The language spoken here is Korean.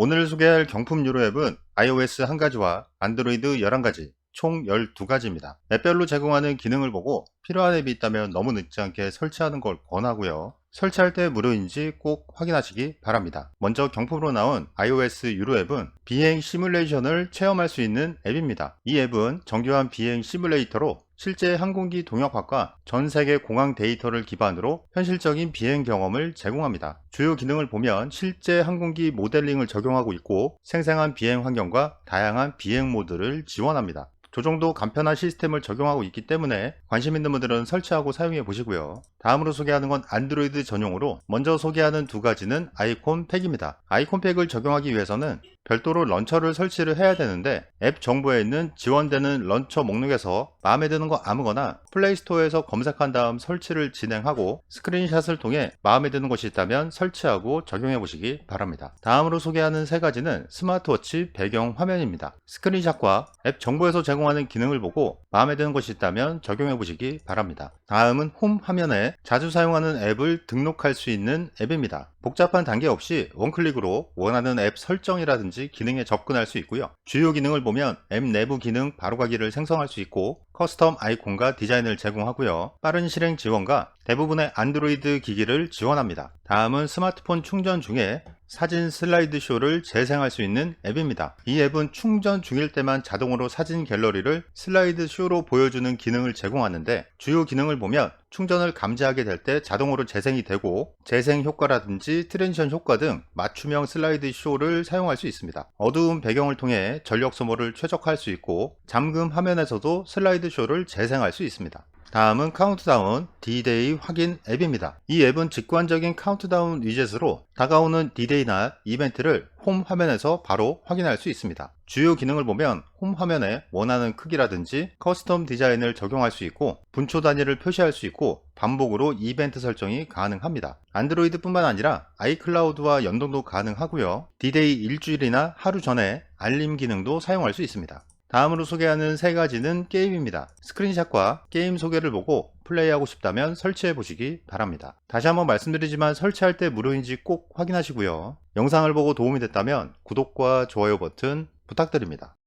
오늘 소개할 경품 유료 앱은 iOS 한 가지와 안드로이드 11가지, 총 12가지입니다. 앱별로 제공하는 기능을 보고 필요한 앱이 있다면 너무 늦지 않게 설치하는 걸 권하고요. 설치할 때 무료인지 꼭 확인하시기 바랍니다. 먼저 경품으로 나온 iOS 유료 앱은 비행 시뮬레이션을 체험할 수 있는 앱입니다. 이 앱은 정교한 비행 시뮬레이터로 실제 항공기 동역학과 전 세계 공항 데이터를 기반으로 현실적인 비행 경험을 제공합니다. 주요 기능을 보면 실제 항공기 모델링을 적용하고 있고 생생한 비행 환경과 다양한 비행 모드를 지원합니다. 조정도 간편한 시스템을 적용하고 있기 때문에 관심 있는 분들은 설치하고 사용해 보시고요. 다음으로 소개하는 건 안드로이드 전용으로 먼저 소개하는 두 가지는 아이콘 팩입니다. 아이콘 팩을 적용하기 위해서는 별도로 런처를 설치를 해야 되는데 앱 정보에 있는 지원되는 런처 목록에서 마음에 드는 거 아무거나 플레이스토어에서 검색한 다음 설치를 진행하고 스크린샷을 통해 마음에 드는 것이 있다면 설치하고 적용해 보시기 바랍니다. 다음으로 소개하는 세 가지는 스마트워치 배경 화면입니다. 스크린샷과 앱 정보에서 제공하는 기능을 보고 마음에 드는 것이 있다면 적용해 보시기 바랍니다. 다음은 홈 화면에 자주 사용하는 앱을 등록할 수 있는 앱입니다. 복잡한 단계 없이 원클릭으로 원하는 앱 설정이라든지 기능에 접근할 수 있고요. 주요 기능을 보면 앱 내부 기능 바로가기를 생성할 수 있고 커스텀 아이콘과 디자인을 제공하고요. 빠른 실행 지원과 대부분의 안드로이드 기기를 지원합니다. 다음은 스마트폰 충전 중에 사진 슬라이드 쇼를 재생할 수 있는 앱입니다. 이 앱은 충전 중일 때만 자동으로 사진 갤러리를 슬라이드 쇼로 보여주는 기능을 제공하는데 주요 기능을 보면 충전을 감지하게 될 때 자동으로 재생이 되고 재생 효과라든지 트랜지션 효과 등 맞춤형 슬라이드 쇼를 사용할 수 있습니다. 어두운 배경을 통해 전력 소모를 최적화할 수 있고 잠금 화면에서도 슬라이드 쇼를 재생할 수 있습니다. 다음은 카운트다운 D-Day 확인 앱입니다. 이 앱은 직관적인 카운트다운 위젯으로 다가오는 D-Day나 이벤트를 홈 화면에서 바로 확인할 수 있습니다. 주요 기능을 보면 홈 화면에 원하는 크기라든지 커스텀 디자인을 적용할 수 있고 분초 단위를 표시할 수 있고 반복으로 이벤트 설정이 가능합니다. 안드로이드 뿐만 아니라 아이클라우드와 연동도 가능하고요. D-Day 일주일이나 하루 전에 알림 기능도 사용할 수 있습니다. 다음으로 소개하는 세 가지는 게임입니다. 스크린샷과 게임 소개를 보고 플레이하고 싶다면 설치해 보시기 바랍니다. 다시 한번 말씀드리지만 설치할 때 무료인지 꼭 확인하시고요. 영상을 보고 도움이 됐다면 구독과 좋아요 버튼 부탁드립니다.